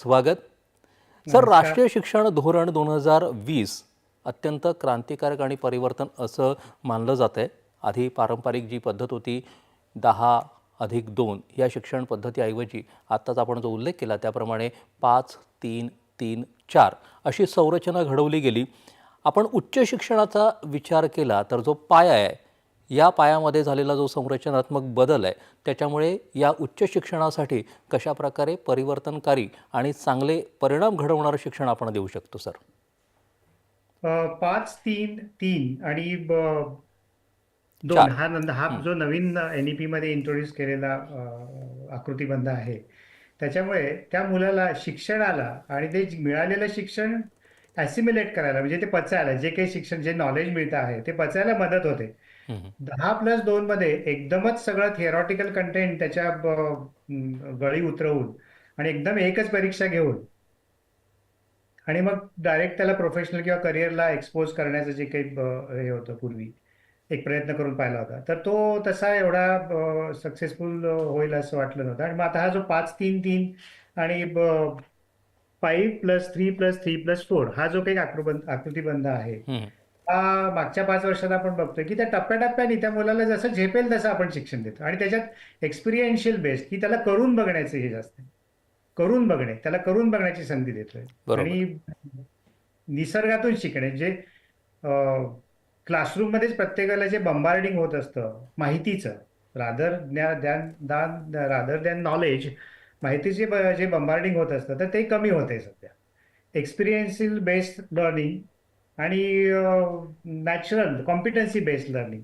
स्वागत. सर राष्ट्रीय शिक्षण धोरण दोन हजार वीस अत्यंत क्रांतिकारक आणि परिवर्तन असं मानलं जातं आहे आधी पारंपरिक जी पद्धत होती दहा अधिक दोन या शिक्षण पद्धतीऐवजी आत्ताच आपण जो उल्लेख केला त्याप्रमाणे पाच तीन तीन चार अशी संरचना घडवली गेली. आपण उच्च शिक्षणाचा विचार केला तर जो पाया आहे या पायामध्ये झालेला जो संरचनात्मक बदल आहे त्याच्यामुळे या उच्च शिक्षणासाठी कशा प्रकारे परिवर्तनकारी आणि चांगले परिणाम घडवणारं शिक्षण आपण देऊ शकतो सर? पाच तीन तीन आणि दोन. हा नंद हा जो नवीन एनईपी मध्ये इंट्रोड्यूस केलेला आकृतिबंध आहे. त्याच्यामुळे त्या मुलाला शिक्षणाला आणि ते मिळालेलं शिक्षण ॲसिम्युलेट करायला म्हणजे ते पचायला जे काही शिक्षण जे नॉलेज मिळतं आहे ते पचायला मदत होते. दहा प्लस दोन मध्ये एकदमच सगळं थिअरॉटिकल कंटेंट त्याच्या गळी उतरवून आणि एकदम एकच परीक्षा घेऊन आणि मग डायरेक्ट त्याला प्रोफेशनल किंवा करिअरला एक्सपोज करण्याचं जे काही हे होतं पूर्वी एक प्रयत्न करून पाहिला होता. तर तो तसा एवढा सक्सेसफुल होईल असं वाटलं नव्हतं. आणि मग आता हा जो पाच तीन तीन आणि five plus three plus three plus four हा जो काही आकृतिबंध आहे. हा मागच्या पाच वर्षात आपण बघतोय की त्या टप्प्याटप्प्याने त्या मुलाला जसं झेपेल तसं आपण शिक्षण देतो आणि त्याच्यात एक्सपिरियन्शियल बेस्ड की त्याला करून बघण्याचं हे जास्त. करून बघणे त्याला करून बघण्याची संधी देतोय. आणि निसर्गातून शिकणे जे क्लासरूममध्येच प्रत्येकाला जे बंबार्डिंग होत असतं माहितीचं रादर ज्ञान दान रादर दॅन नॉलेज माहितीचे ब- जे बंबार्डिंग होत असतं तर ते कमी होते सध्या. एक्सपिरियन्शियल बेस्ड लर्निंग आणि नॅचरल कॉम्पिटन्सी बेस्ड लर्निंग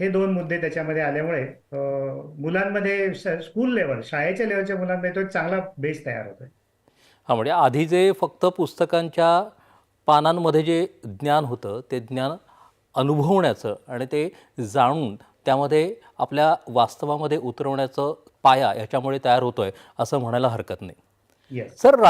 हे दोन मुद्दे त्याच्यामध्ये आल्यामुळे मुलांमध्ये स्कूल लेवल शाळेच्या लेवलच्या मुलांमध्ये तो एक चांगला बेस तयार होतोय. हा म्हणजे आधी जे फक्त पुस्तकांच्या पानांमध्ये जे ज्ञान होतं ते ज्ञान अनुभवण्याचं आणि ते जाणून त्यामध्ये आपल्या वास्तवामध्ये उतरवण्याचं पाया याच्यामुळे तयार होतोय असं म्हणायला हरकत नाही. सर